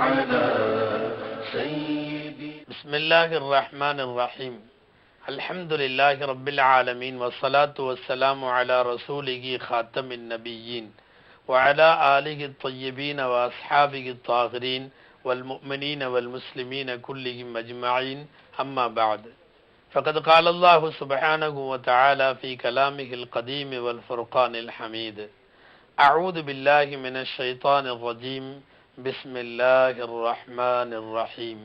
على سيدي. بسم الله الرحمن الرحيم. الحمد لله رب العالمين والصلاة والسلام على رسوله خاتم النبيين وعلى آله الطيبين وأصحابه الطاهرين والمؤمنين والمسلمين كلهم أجمعين. أما بعد فقد قال الله سبحانه وتعالى في كلامه القديم والفرقان الحميد أعوذ بالله من الشيطان الرجيم. بسم الله الرحمن الرحيم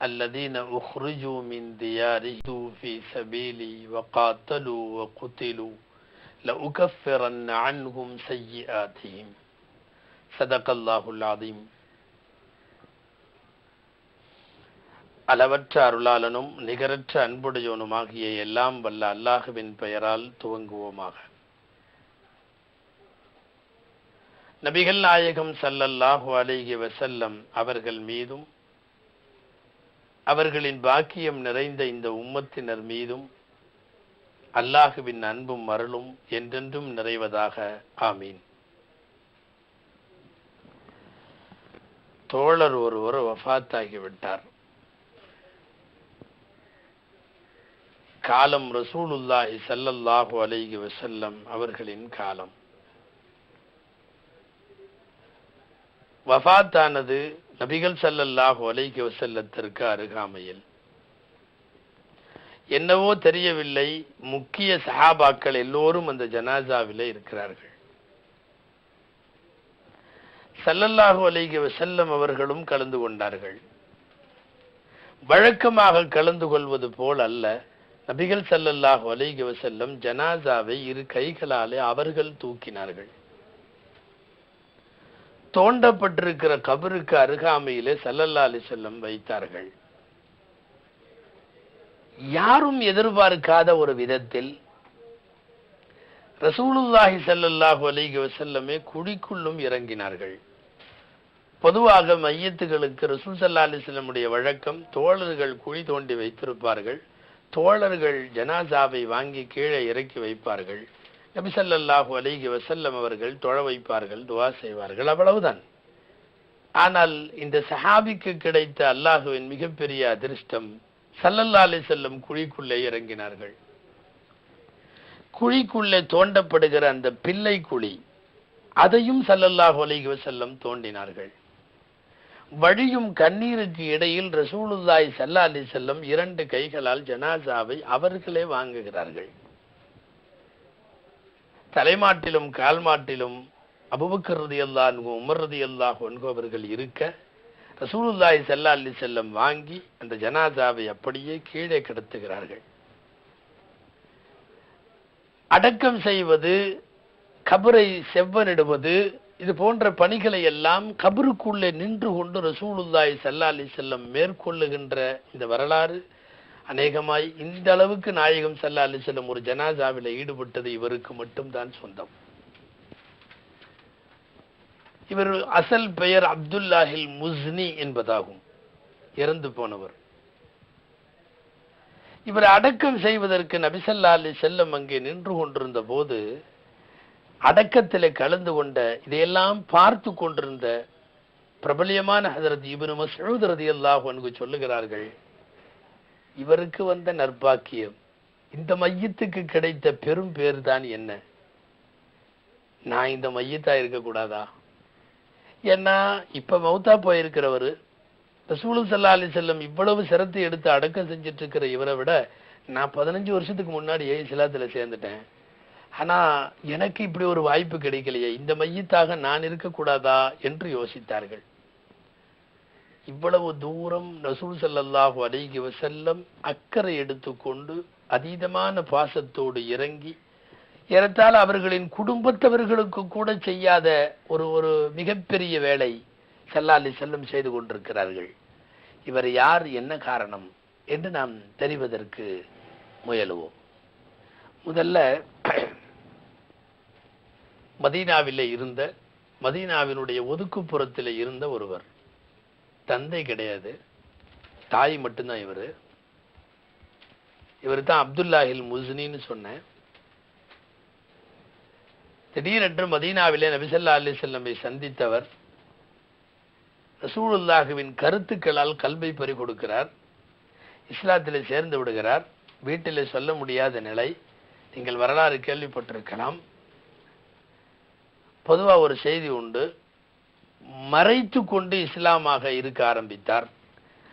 الذين أخرجوا من ديارهم في سبيلي وقاتلوا وقتلوا لأكفرن عنهم سيئاتهم صدق الله العظيم அளவற்ற அருளாளனும் நிகரற்ற அன்புடையவனுமாகிய எல்லாம் வல்ல அல்லாஹுவின் பெயரால் துவங்குவோமாக நபிகள் நாயகம் சல்லல்லாஹு அலைஹி வசல்லம் அவர்கள் மீதும் அவர்களின் பாக்கியம் நிறைந்த இந்த உம்மத்தினர் மீதும் அல்லாஹுவின் அன்பும் அருளும் என்றென்றும் நிறைவதாக. ஆமீன். தோழர் ஒருவர் வஃத்தாகிவிட்டார் காலம் ரசூலுல்லாஹி சல்லல்லாஹு அலைஹி வசல்லம் அவர்களின் காலம். வஃபாத்தானது நபிகள் சல்லல்லாஹு அலைஹி வசல்லத்திற்கு அருகாமையில். என்னவோ தெரியவில்லை முக்கிய சஹாபாக்கள் எல்லோரும் அந்த ஜனாசாவில் இருக்கிறார்கள். சல்லல்லாஹு அலைஹி வசல்லம் அவர்களும் கலந்து கொண்டார்கள். வழக்கமாக கலந்து கொள்வது போல் அல்ல நபிகள் சல்லல்லாஹு அலைகி வசல்லம் ஜனாசாவை இரு கைகளாலே அவர்கள் தூக்கினார்கள். தோண்டப்பட்டிருக்கிற கபருக்கு அருகாமையிலே சல்லல்லா அலி செல்லம் வைத்தார்கள். யாரும் எதிர்பார்க்காத ஒரு விதத்தில் ரசூலுல்லாஹி சல்லல்லாஹு அலிக வசல்லமே குழிக்குள்ளும் இறங்கினார்கள். பொதுவாக மையத்துகளுக்கு ரசூல் சல்லா அலிஸ்லமுடைய வழக்கம் தோழர்கள் குழி தோண்டி வைத்திருப்பார்கள். தோழர்கள் ஜனாசாவை வாங்கி கீழே இறக்கி வைப்பார்கள். நபிசல்லாஹு ஸல்லல்லாஹு வசல்லம் அவர்கள் தொழ வைப்பார்கள் துவா செய்வார்கள். அவ்வளவுதான். ஆனால் இந்த சஹாபிக்கு கிடைத்த அல்லாஹுவின் மிகப்பெரிய அதிர்ஷ்டம் சல்லல்லா அலி செல்லம் குழிக்குள்ளே இறங்கினார்கள். குழிக்குள்ளே தோண்டப்படுகிற அந்த பிள்ளை குழி அதையும் சல்லல்லாஹு அலைஹி வசல்லம் தோண்டினார்கள். வழியும் கண்ணீருக்கு இடையில் ரசூலுல்லாய் சல்லா அலி செல்லம் இரண்டு கைகளால் ஜனாசாவை அவர்களே வாங்குகிறார்கள். தலைமாட்டிலும் கால்மாட்டிலும் அபுபக்கர் ரதி அல்லாஹ் உமர் ரதி அல்லாஹ் அவர்கள் இருக்க ரசூலுல்லாய் செல்லா அலைஹி செல்லம் வாங்கி அந்த ஜனாதாவை அப்படியே கீழே கிடத்துகிறார்கள். அடக்கம் செய்வது கபரை செவ்வனிடுவது இது போன்ற பணிகளை எல்லாம் கபருக்குள்ளே நின்று கொண்டு ரசூலுல்லாய் செல்லா அலைஹி செல்லம் மேற்கொள்ளுகின்ற இந்த வரலாறு அநேகமாய் இந்த அளவுக்கு நாயகம் சல்லா அலிசல்லம் ஒரு ஜனாசாவில் ஈடுபட்டது இவருக்கு மட்டும்தான் சொந்தம். இவர் அசல் பெயர் அப்துல்லாஹில் முஸ்னி என்பதாகும். இறந்து போனவர். இவர் அடக்கம் செய்வதற்கு நபிசல்லா அலி செல்லம் அங்கே நின்று கொண்டிருந்த போது அடக்கத்திலே கலந்து கொண்ட இதையெல்லாம் பார்த்து கொண்டிருந்த பிரபலியமான ஹதரத் இபின் மசூத் ரதி அல்லாஹ் சொல்லுகிறார்கள் இவருக்கு வந்த நற்பாக்கியம். இந்த மையத்துக்கு கிடைத்த பெரும் பேர் தான் என்ன? நான் இந்த மையத்தா இருக்கக்கூடாதா? ஏன்னா இப்ப மௌத்தா போயிருக்கிறவரு ரசூலு சல்லா அலி செல்லம் இவ்வளவு சிரத்தை எடுத்து அடக்கம் செஞ்சுட்டு இருக்கிற இவரை விட நான் பதினஞ்சு வருஷத்துக்கு முன்னாடி ஏ சிலாத்துல சேர்ந்துட்டேன். ஆனா எனக்கு இப்படி ஒரு வாய்ப்பு கிடைக்கலையே. இந்த மையத்தாக நான் இருக்கக்கூடாதா? என்று யோசித்தார்கள். இவ்வளவு தூரம் நசூல் ஸல்லல்லாஹு அலைகி வசல்லம் அக்கறை எடுத்துக்கொண்டு அதீதமான பாசத்தோடு இறங்கி ஏறத்தால் அவர்களின் குடும்பத்தவர்களுக்கு கூட செய்யாத ஒரு ஒரு மிகப்பெரிய வேலை செல்லாலி செல்லம் செய்து கொண்டிருக்கிறார்கள். இவர் யார் என்ன காரணம் என்று நாம் தெரிவதற்கு முயலுவோம். முதல்ல மதீனாவில் இருந்த மதீனாவினுடைய ஒதுக்குப்புறத்தில் இருந்த ஒருவர். தந்தை கிடையாது. தாய் மட்டும்தான் இவர். இவர் தான் அப்துல்லாஹில் முஸ்னின்னு சொன்னேன். திடீரென்று மதீனாவிலே நபிசல்லா அலி செல்லமை சந்தித்தவர். ரசூலுல்லாஹுவின் கருத்துக்களால் கல்வி பறி கொடுக்கிறார். இஸ்லாத்திலே சேர்ந்து விடுகிறார். வீட்டிலே சொல்ல முடியாத நிலை. நீங்கள் வரலாறு கேள்விப்பட்டிருக்கலாம். பொதுவா ஒரு செய்தி உண்டு. மறைத்து கொண்டு இஸ்லாமாக இருக்க ஆரம்பித்தார்.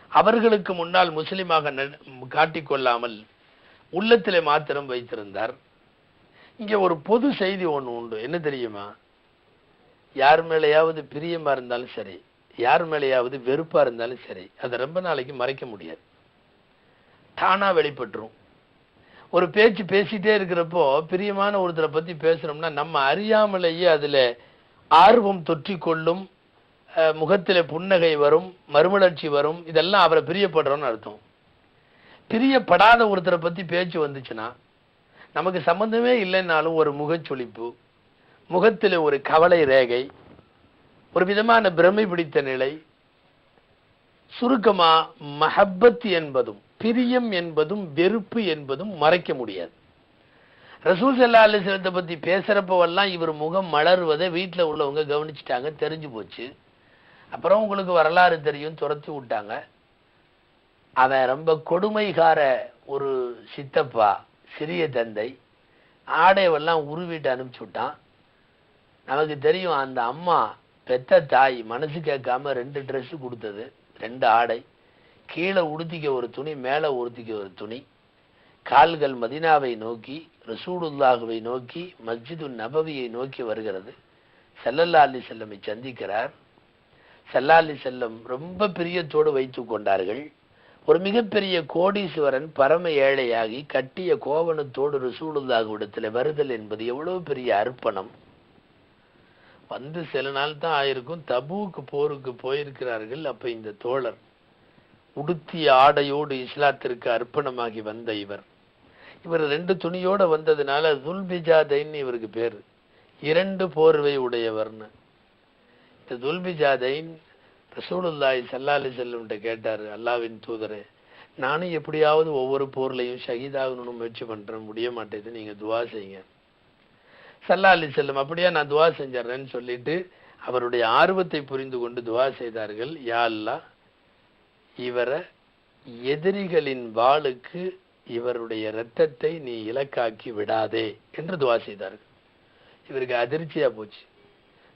அவர்களுக்கு முன்னால் முஸ்லீமாக காட்டிக்கொள்ளாமல் உள்ளத்திலே மாத்திரம் வைத்திருந்தார். இங்க ஒரு பொது செய்தி ஒண்ணு உண்டு. என்ன தெரியுமா? யார் மேலேயாவது பிரியமா இருந்தாலும் சரி யார் மேலேயாவது வெறுப்பா இருந்தாலும் சரி அதை ரொம்ப நாளைக்கு மறைக்க முடியாது. தானா வெளிப்பட்டுரும். ஒரு பேச்சு பேசிட்டே இருக்கிறப்போ பிரியமான ஒருத்தரை பத்தி பேசுகிறோம்னா நம்ம அறியாமலேயே அதுல ஆர்வம் தொற்றிக்கொள்ளும் முகத்தில் புன்னகை வரும் மறுமலர்ச்சி வரும் இதெல்லாம் அவரை பிரியப்படுறோன்னு அர்த்தம். பிரியப்படாத ஒருத்தரை பத்தி பேச்சு வந்துச்சுன்னா நமக்கு சம்மந்தமே இல்லைன்னாலும் ஒரு முகச்சொலிப்பு முகத்தில் ஒரு கவலை ரேகை ஒரு விதமான பிரமை பிடித்த நிலை சுருக்கமா மஹப்பத் என்பதும் பிரியம் என்பதும் வெறுப்பு என்பதும் மறைக்க முடியாது. ரசூல் சல்லா அலிஸ்லத்தை பற்றி பேசுறப்பவெல்லாம் இவர் முகம் மலர்வதை வீட்டில் உள்ளவங்க கவனிச்சிட்டாங்க தெரிஞ்சு போச்சு. அப்புறம் உங்களுக்கு வரலாறு தெரியும் துரத்தி விட்டாங்க. அவன் ரொம்ப கொடுமைகார ஒரு சித்தப்பா சிறிய தந்தை. ஆடையெல்லாம் உருவிட்டு அனுப்பிச்சு விட்டான். நமக்கு தெரியும் அந்த அம்மா பெத்த தாய் மனசு கேட்காம ரெண்டு ட்ரெஸ்ஸு கொடுத்தது ரெண்டு ஆடை. கீழே உடுத்திக்க ஒரு துணி மேலே உடுத்திக்க ஒரு துணி. கால்கள் மதினாவை நோக்கி ரசூலுல்லாஹுவை நோக்கி மஸ்ஜிது நபவியை நோக்கி வருகிறது. செல்லல்லா அலைஹி செல்லமை சந்திக்கிறார். செல்லாலி செல்லம் ரொம்ப பிரியத்தோடு வைத்து கொண்டார்கள். ஒரு மிகப்பெரிய கோடீஸ்வரன் பரம ஏழையாகி கட்டிய கோவணத்தோடு இடத்துல வருதல் என்பது எவ்வளவு பெரிய அர்ப்பணம். வந்து சில நாள் தான் ஆயிருக்கும். தபூக்கு போருக்கு போயிருக்கிறார்கள். அப்ப இந்த தோழர் உடுத்திய ஆடையோடு இஸ்லாத்திற்கு அர்ப்பணமாகி வந்த இவர். இவர் ரெண்டு துணியோட வந்ததுனால துல்பிஜாதைன்னு இவருக்கு பேர். இரண்டு போர்வை உடையவர்னு. துல்பிஜாதைன் ரசூலுல்லாய் ஸல்லல்லாஹு அலைஹி வஸல்லம் கேட்டாரு அல்லாஹ்வின் தூதரே நானும் எப்படியாவது ஒவ்வொரு போர்லையும் ஷஹீதாகணும்னு முயற்சி பண்ணுறேன் முடிய மாட்டேது நீங்க துவா செய்யுங்க. ஸல்லல்லாஹு அலைஹி அப்படியே நான் துவா செஞ்சிட்றேன்னு சொல்லிட்டு அவருடைய ஆர்வத்தை புரிந்து கொண்டு துவா செய்தார்கள். யா அல்லாஹ் இவரை எதிரிகளின் வாளுக்கு இவருடைய இரத்தத்தை நீ இலக்காக்கி விடாதே என்று துவா செய்தார்கள். இவருக்கு அதிர்ச்சியா போச்சு.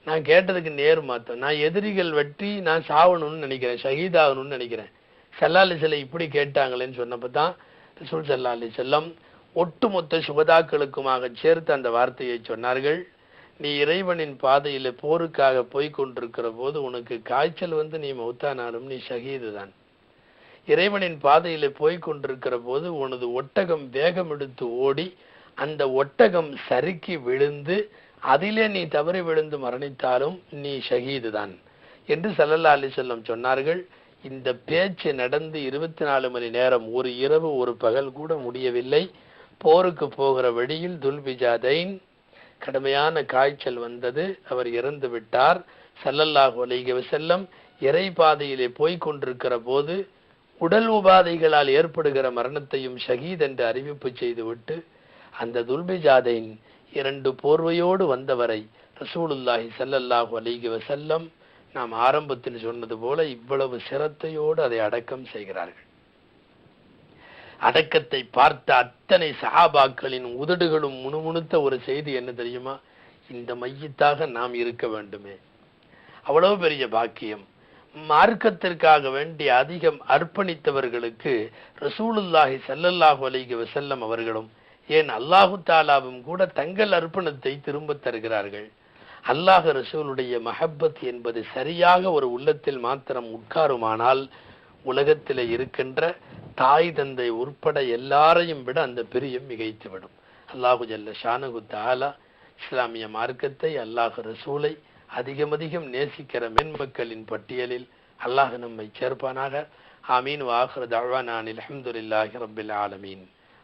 நான் கேட்டதுக்கு நேர் மாத்தம் நான் எதிரிகள் வெட்டி நான் சாவணும்னு நினைக்கிறேன் ஷஹீதாகணும்னு நினைக்கிறேன். சல்லாலி சிலை இப்படி கேட்டாங்களேன்னு சொன்னப்போ தான் ரசூல் சல்லாலி செல்லம் ஒட்டுமொத்த சுகதாக்களுக்குமாக சேர்த்து அந்த வார்த்தையை சொன்னார்கள். நீ இறைவனின் பாதையில் போருக்காக போய்கொண்டிருக்கிற போது உனக்கு காய்ச்சல் வந்து நீ மௌத்தானாலும் நீ ஷஹீது தான். இறைவனின் பாதையில போய்கொண்டிருக்கிற போது உனது ஒட்டகம் வேகம் எடுத்து ஓடி அந்த ஒட்டகம் சறுக்கி விழுந்து அதிலே நீ தவறி விழுந்து மரணித்தாலும் நீ ஷஹீது தான் என்று சல்லல்லா அலிசல்லம் சொன்னார்கள். இந்த பேச்சு நடந்து இருபத்தி நாலு மணி நேரம் ஒரு இரவு ஒரு பகல் கூட முடியவில்லை. போருக்கு போகிற வழியில் துல்பிஜாதைன் கடுமையான காய்ச்சல் வந்தது. அவர் இறந்து விட்டார். சல்லல்லாஹு அலைஹி செல்லம் இறை பாதையிலே போய்கொண்டிருக்கிற போது உடல் உபாதைகளால் ஏற்படுகிற மரணத்தையும் ஷஹீத் என்று அறிவிப்பு செய்துவிட்டு அந்த துல்பிஜாதைன் இரண்டு போர்வையோடு வந்தவரை ரசூலுல்லாஹி சல்லல்லாஹு அலிகி வசல்லம் நாம் ஆரம்பத்தில் சொன்னது போல இவ்வளவு சிரத்தையோடு அதை அடக்கம் செய்கிறார்கள். அடக்கத்தை பார்த்த அத்தனை சஹாபாக்களின் உதடுகளும் முணுமுணுத்த ஒரு செய்தி என்ன தெரியுமா? இந்த மையத்தாக நாம் இருக்க வேண்டுமே. அவ்வளவு பெரிய பாக்கியம். மார்க்கத்திற்காக வேண்டி அதிகம் அர்ப்பணித்தவர்களுக்கு ரசூலுல்லாஹி சல்லல்லாஹு அலிகி வசல்லம் அவர்களும் ஏன் அல்லாஹு தாலாவும் கூட தங்கள் அர்ப்பணத்தை திரும்ப தருகிறார்கள்? அல்லாஹ் ரசூலுடைய மஹப்பத் என்பது சரியாக ஒரு உள்ளத்தில் மாத்திரம் உட்காருமானால் உலகத்தில் இருக்கின்ற தாய் தந்தை உட்பட எல்லாரையும் விட அந்த பிரியம் மிகைத்துவிடும். அல்லாஹு ஜல்ல ஷானகு தாலா இஸ்லாமிய மார்க்கத்தை அல்லாஹ் ரசூலை அதிகம் அதிகம் நேசிக்கிற மென்மக்களின் பட்டியலில் அல்லாஹ் நம்மை சேர்ப்பானாக. ஆமீன். வாஹர் தழ்வானான் அல்ஹம்துலில்லாஹி ரபில் ஆலமீன்.